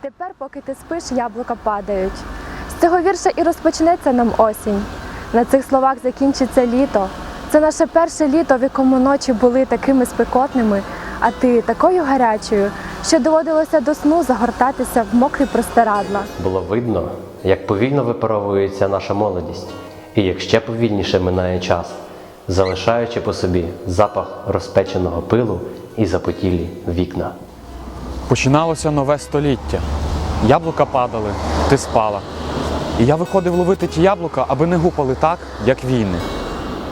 Тепер, поки ти спиш, яблука падають. З цього вірша і розпочнеться нам осінь. На цих словах закінчиться літо. Це наше перше літо, в якому ночі були такими спекотними, а ти такою гарячою, що доводилося до сну загортатися в мокрі простирадла. Було видно, як повільно випаровується наша молодість, і як ще повільніше минає час, залишаючи по собі запах розпеченого пилу і запотілі вікна. Починалося нове століття. Яблука падали, ти спала. І я виходив ловити ті яблука, аби не гупали так, як війни.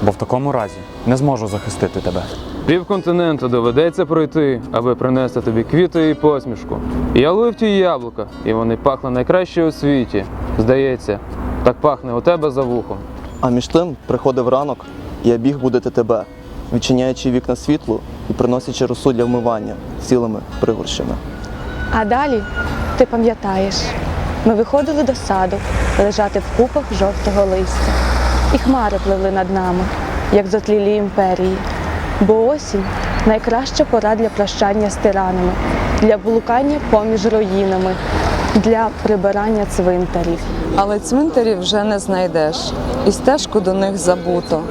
Бо в такому разі не зможу захистити тебе. Півконтиненту доведеться пройти, аби принести тобі квіти і посмішку. Я лив ті яблука, і вони пахли найкраще у світі. Здається, так пахне у тебе за вухом. А між тим приходив ранок, і я біг будити тебе, відчиняючи вікна світлу і приносячи росу для вмивання цілими пригорщами. А далі ти пам'ятаєш, ми виходили до саду лежати в купах жовтого листя, і хмари пливли над нами, як затлілі імперії. Бо осінь найкраща пора для прощання з тиранами, для блукання поміж руїнами, для прибирання цвинтарів. Але цвинтарів вже не знайдеш, і стежку до них забуто.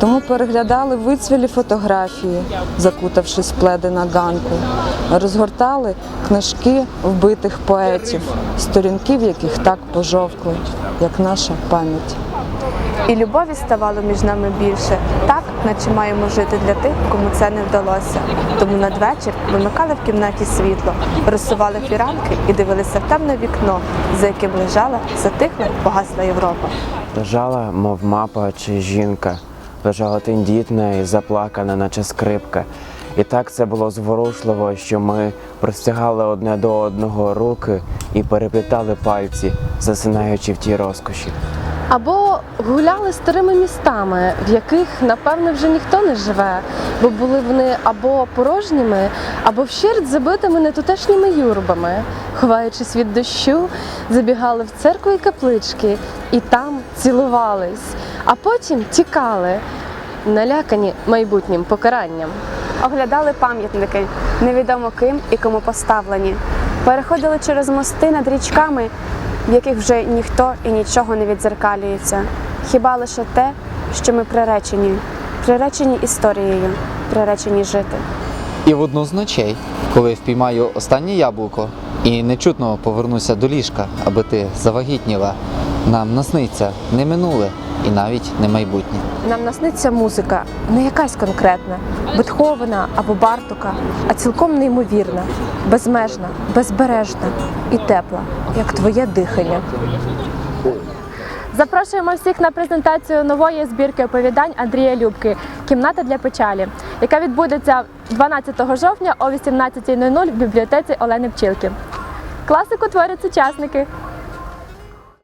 Тому переглядали вицвілі фотографії, закутавшись в пледи на ганку, розгортали книжки вбитих поетів, сторінки в яких так пожовкли, як наша пам'ять. І любові ставало між нами більше, так, наче маємо жити для тих, кому це не вдалося. Тому надвечір вимикали в кімнаті світло, розсували фіранки і дивилися в темне вікно, за яким лежала, затихла, погасла Європа. Лежала, мов мапа чи жінка, лежала тендітна і заплакана, наче скрипка. І так це було зворушливо, що ми простягали одне до одного руки і переплітали пальці, засинаючи в тій розкоші. Або гуляли старими містами, в яких, напевне, вже ніхто не живе, бо були вони або порожніми, або вщерть забитими нетутешніми юрбами. Ховаючись від дощу, забігали в церкву і каплички і там цілувались, а потім тікали, налякані майбутнім покаранням. Оглядали пам'ятники, невідомо ким і кому поставлені. Переходили через мости над річками, в яких вже ніхто і нічого не відзеркалюється. Хіба лише те, що ми приречені, приречені історією, приречені жити. І в одну з ночей, коли впіймаю останнє яблуко і нечутно повернуся до ліжка, аби ти завагітніла, нам насниться не минуле і навіть не майбутнє. Нам насниться музика, не якась конкретна, Бетховена або Бартука, а цілком неймовірна, безмежна, безбережна і тепла, як твоє дихання. Запрошуємо всіх на презентацію нової збірки оповідань Андрія Любки Кімната для печалі, яка відбудеться 12 жовтня о 18.00 в бібліотеці Олени Пчілки. Класику творять сучасники.